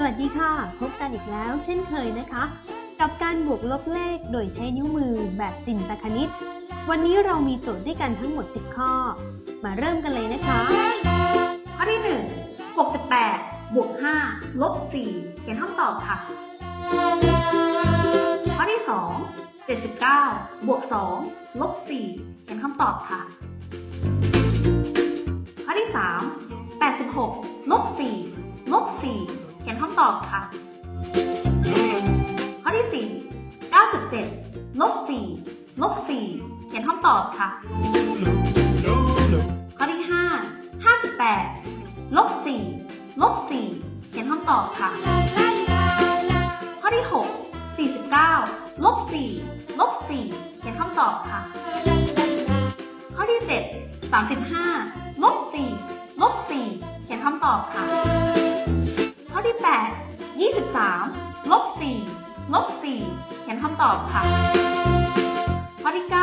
สวัสดีค่ะ พบกันอีกแล้วเช่นเคยนะคะ กับการบวกลบเลขโดยใช้นิ้วมือแบบจินตคณิต วันนี้เรามีโจทย์ด้วยกันทั้งหมด 10 ข้อ มาเริ่มกันเลยนะคะ ข้อที่ 1 68 บวก 5 ลบ 4เขียนคำตอบค่ะ ข้อที่ 2 79 บวก 2 ลบ 4เขียนคำตอบค่ะ ข้อที่ 3 86 ตอบค่ะ ข้อที่ 4 97ลบ4ลบ4เขียนคำตอบค่ะ ข้อที่ 5 58ลบ4ลบ4เขียนคำตอบค่ะ ข้อที่ 6 49ลบ4ลบ4เขียนคำตอบค่ะ ข้อที่ 7 35ลบ4ลบ4เขียนคำตอบค่ะ 8 23ลบ4ลบ4เขียนคำตอบค่ะ ข้อที่ 9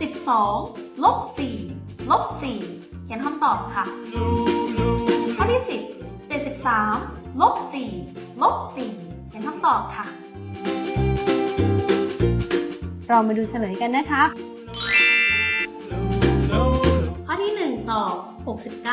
12ลบ4ลบ4เขียนคำตอบค่ะ ข้อที่ 10 73ลบ4ลบ4เขียนคำตอบค่ะ เรามาดูเฉลยกันนะคะข้อที่ 1 ตอบ 69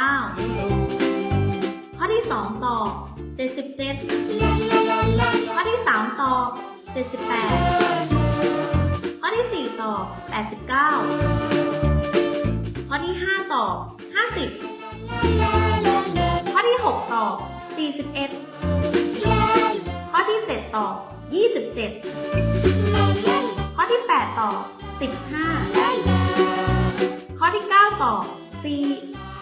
ข้อที่ 2 ตอบ 77ข้อที่3ตอบ78ข้อที่4ตอบ89ข้อที่5ตอบ50ข้อที่6ตอบ41ข้อที่7ตอบ27ข้อที่8ตอบ15ข้อที่9ตอบ4ข้อที่10ตอบ